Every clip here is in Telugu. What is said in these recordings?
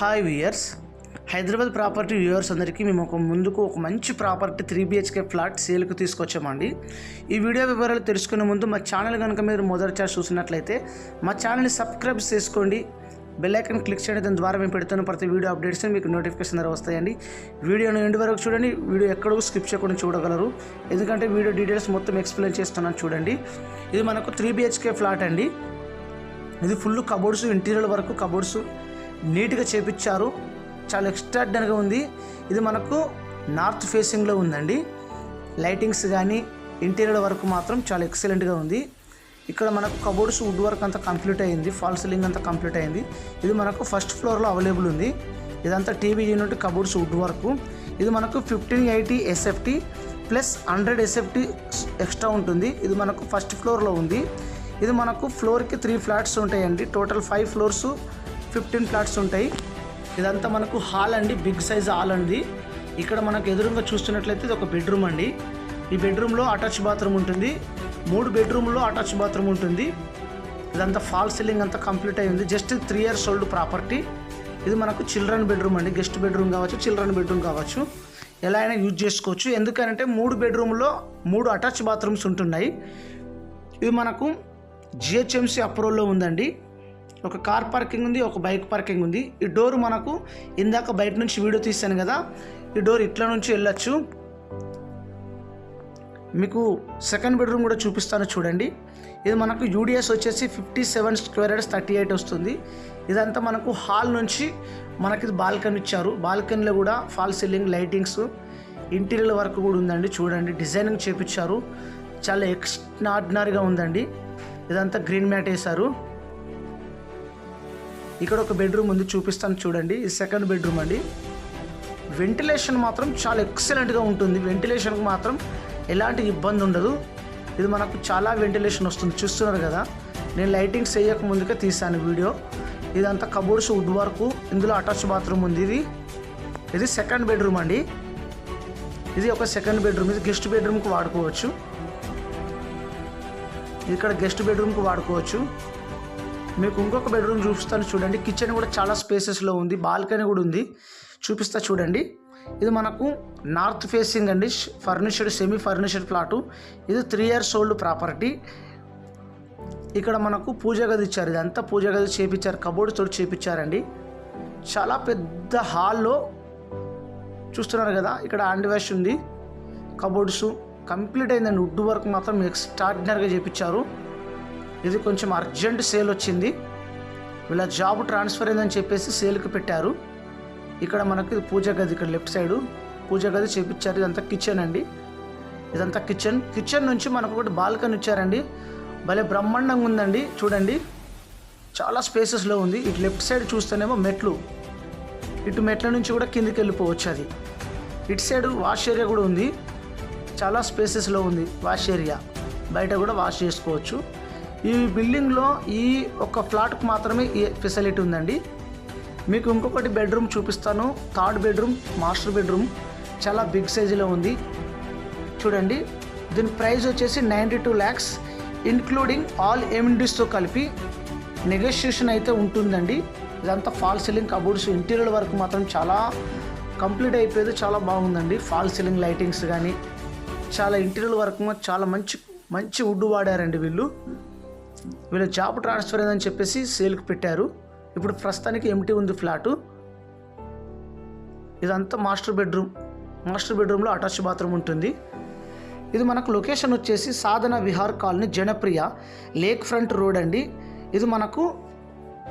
Hi viewers Hyderabad property viewers అందరికీ మేము ఒక ముందుకు ఒక మంచి ప్రాపర్టీ త్రీ బిహెచ్కే ఫ్లాట్ సేల్కి తీసుకొచ్చామండి. ఈ వీడియో వివరాలు తెలుసుకునే ముందు మా ఛానల్ కనుక మీరు మొదటిసారి చూసినట్లయితే మా ఛానల్ని సబ్స్క్రైబ్ చేసుకోండి. బెల్ ఐకన్ క్లిక్ చేయండి. దాని ద్వారా మేము పెడుతున్న ప్రతి వీడియో అప్డేట్స్ మీకు నోటిఫికేషన్ ద్వారా వస్తాయండి. వీడియోను ఎండ్ వరకు చూడండి. వీడియో ఎక్కడో స్కిప్ చేయకుండా చూడగలరు. ఎందుకంటే వీడియో డీటెయిల్స్ మొత్తం ఎక్స్ప్లెయిన్ చేస్తున్నాను చూడండి. ఇది మనకు త్రీ బిహెచ్కే ఫ్లాట్ అండి. ఇది ఫుల్ కబోర్డ్స్ ఇంటీరియర్ వరకు కబోర్డ్స్ నీట్గా చేపించారు చాలా ఎక్స్ట్రాడినరీగా ఉంది. ఇది మనకు నార్త్ ఫేసింగ్లో ఉందండి. లైటింగ్స్ కానీ ఇంటీరియర్ వర్క్ మాత్రం చాలా ఎక్సలెంట్గా ఉంది. ఇక్కడ మనకు కబోర్డ్స్ వుడ్ వర్క్ అంతా కంప్లీట్ అయింది. ఫాల్ సీలింగ్ అంతా కంప్లీట్ అయింది. ఇది మనకు ఫస్ట్ ఫ్లోర్లో అవైలబుల్ ఉంది. ఇదంతా TV unit cupboards wood work. ఇది మనకు fifteen eighty SFT plus hundred SFT extra ఉంటుంది. ఇది మనకు ఫస్ట్ ఫ్లోర్లో ఉంది. ఇది మనకు ఫ్లోర్కి త్రీ ఫ్లాట్స్ ఉంటాయండి. Total five floors fifteen flats ఉంటాయి. ఇదంతా మనకు హాల్ అండి బిగ్ సైజ్ హాల్ అండి. ఇక్కడ మనకు ఎదురుగా చూస్తున్నట్లయితే ఇది ఒక బెడ్రూమ్ అండి. ఈ బెడ్రూమ్లో అటాచ్ బాత్రూమ్ ఉంటుంది. మూడు బెడ్రూమ్లో అటాచ్ బాత్రూమ్ ఉంటుంది. ఇదంతా ఫాల్ సీలింగ్ అంతా కంప్లీట్ అయింది just three years old property. ఇది మనకు చిల్డ్రన్ బెడ్రూమ్ అండి. గెస్ట్ బెడ్రూమ్ కావచ్చు చిల్డ్రన్ బెడ్రూమ్ కావచ్చు. ఎలా అయినా యూజ్ చేసుకోవచ్చు. ఎందుకంటే మూడు బెడ్రూమ్లో మూడు అటాచ్ బాత్రూమ్స్ ఉంటున్నాయి. ఇది మనకు జిహెచ్ఎంసీ అప్రూవల్లో ఉందండి. ఒక కార్ పార్కింగ్ ఉంది ఒక బైక్ పార్కింగ్ ఉంది. ఈ డోర్ మనకు ఇందాక బయట నుంచి వీడియో తీశాను కదా. ఈ డోర్ ఇట్లా నుంచి వెళ్ళొచ్చు. మీకు సెకండ్ బెడ్రూమ్ కూడా చూపిస్తాను చూడండి. ఇది మనకు యూడిఎస్ వచ్చేసి fifty seven square yards thirty eight వస్తుంది. ఇదంతా మనకు హాల్ నుంచి మనకి బాల్కనీ ఇచ్చారు. బాల్కనీలో కూడా fall ceiling lightings interior work కూడా ఉందండి. చూడండి డిజైనింగ్ చేపించారు. చాలా ఎక్స్ట్రాడినరీగా ఉందండి. ఇదంతా గ్రీన్ మ్యాట్ వేశారు. ఇక్కడ ఒక బెడ్రూమ్ ఉంది చూపిస్తాను చూడండి. ఇది సెకండ్ బెడ్రూమ్ అండి. వెంటిలేషన్ మాత్రం చాలా ఎక్సలెంట్గా ఉంటుంది. వెంటిలేషన్కి మాత్రం ఎలాంటి ఇబ్బంది ఉండదు. ఇది మనకు చాలా వెంటిలేషన్ వస్తుంది చూస్తున్నారు కదా. నేను లైటింగ్స్ వేయక ముందుకే తీసాను వీడియో. ఇదంతా కబోర్డ్స్ వుడ్ వర్క్ ఇందులో అటాచ్ బాత్రూమ్ ఉంది ఇది. ఇది సెకండ్ బెడ్రూమ్ అండి. ఇది ఒక సెకండ్ బెడ్రూమ్ ఇది గెస్ట్ బెడ్రూమ్కి వాడుకోవచ్చు. ఇక్కడ గెస్ట్ బెడ్రూమ్కి వాడుకోవచ్చు. మీకు ఇంకొక బెడ్రూమ్ చూపిస్తాను చూడండి. కిచెన్ కూడా చాలా స్పేసెస్లో ఉంది. బాల్కనీ కూడా ఉంది. చూపిస్తా చూడండి. ఇది మనకు నార్త్ ఫేసింగ్ అండి. ఫర్నిచర్డ్ సెమీ ఫర్నిచర్డ్ ప్లాటు ఇది త్రీ ఇయర్స్ ఓల్డ్ ప్రాపర్టీ ఇక్కడ మనకు పూజ గది ఇచ్చారు. ఇదంతా పూజ గది చేపించారు. కబోర్డ్ తోటి చేపించారండి. చాలా పెద్ద హాల్లో చూస్తున్నారు కదా ఇక్కడ హ్యాండ్ వాష్ ఉంది. కబోర్డ్స్ కంప్లీట్ అయిందండి. వుడ్ వర్క్ మాత్రం ఎక్స్ట్రాడినరీగా చేపించారు. ఇది కొంచెం అర్జెంట్ సేల్ వచ్చింది. వీళ్ళ జాబ్ ట్రాన్స్ఫర్ అయిందని చెప్పేసి సేల్కి పెట్టారు. ఇక్కడ మనకి పూజ గది ఇక్కడ లెఫ్ట్ సైడు పూజ గది చేపించారు. ఇదంతా కిచెన్ అండి. ఇదంతా కిచెన్ కిచెన్ నుంచి మనకు ఒకటి బాల్కనీ ఇచ్చారండి. భలే బ్రహ్మాండంగా ఉందండి. చూడండి. చాలా స్పేసెస్లో ఉంది. ఇటు లెఫ్ట్ సైడ్ చూస్తేనేమో మెట్లు. ఇటు మెట్ల నుంచి కూడా కిందికి వెళ్ళిపోవచ్చు అది. ఇటు సైడ్ వాష్ ఏరియా కూడా ఉంది. చాలా స్పేసెస్లో ఉంది వాష్ ఏరియా. బయట కూడా వాష్ చేసుకోవచ్చు. ఈ బిల్డింగ్లో ఈ ఒక ఫ్లాట్కి మాత్రమే ఈ ఫెసిలిటీ ఉందండి. మీకు ఇంకొకటి బెడ్రూమ్ చూపిస్తాను. థర్డ్ బెడ్రూమ్ మాస్టర్ బెడ్రూమ్ చాలా బిగ్ సైజులో ఉంది. చూడండి దీని ప్రైస్ వచ్చేసి ninety two lakhs including all ఎమినిటీస్తో కలిపి నెగోషియేషన్ అయితే ఉంటుందండి. ఇదంతా ఫాల్ సీలింగ్ కబోర్డ్స్ ఇంటీరియర్ వరకు మాత్రం చాలా కంప్లీట్ అయిపోయేది చాలా బాగుందండి. ఫాల్ సీలింగ్ లైటింగ్స్ కానీ చాలా ఇంటీరియర్ వర్క్ చాలా మంచి మంచి వుడ్ వాడారండి వీళ్ళు. వీళ్ళ జాబ్ ట్రాన్స్ఫర్ అయిందని చెప్పేసి సేల్కి పెట్టారు. ఇప్పుడు ప్రస్తుతానికి ఎంటీ ఉంది ఫ్లాటు. ఇదంతా మాస్టర్ బెడ్రూమ్. మాస్టర్ బెడ్రూమ్లో అటాచ్ బాత్రూమ్ ఉంటుంది. ఇది మనకు లొకేషన్ వచ్చేసి Sadhana Vihar colony Janapriya lake front road అండి. ఇది మనకు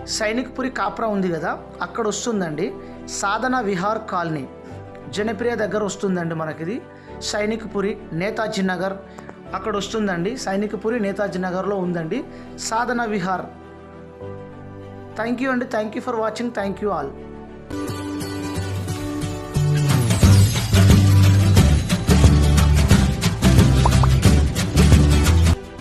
సైనిక్పురి కాప్రా ఉంది కదా అక్కడ వస్తుందండి. సాధన విహార్ కాలనీ జనప్రియ దగ్గర వస్తుందండి మనకిది. సైనిక్పురి నేతాజీ నగర్ అక్కడ వస్తుందండి. సైనికపురి నేతాజీ నగర్లో ఉందండి. సాధన విహార్. థ్యాంక్ యూ అండి. Thank you for watching thank you all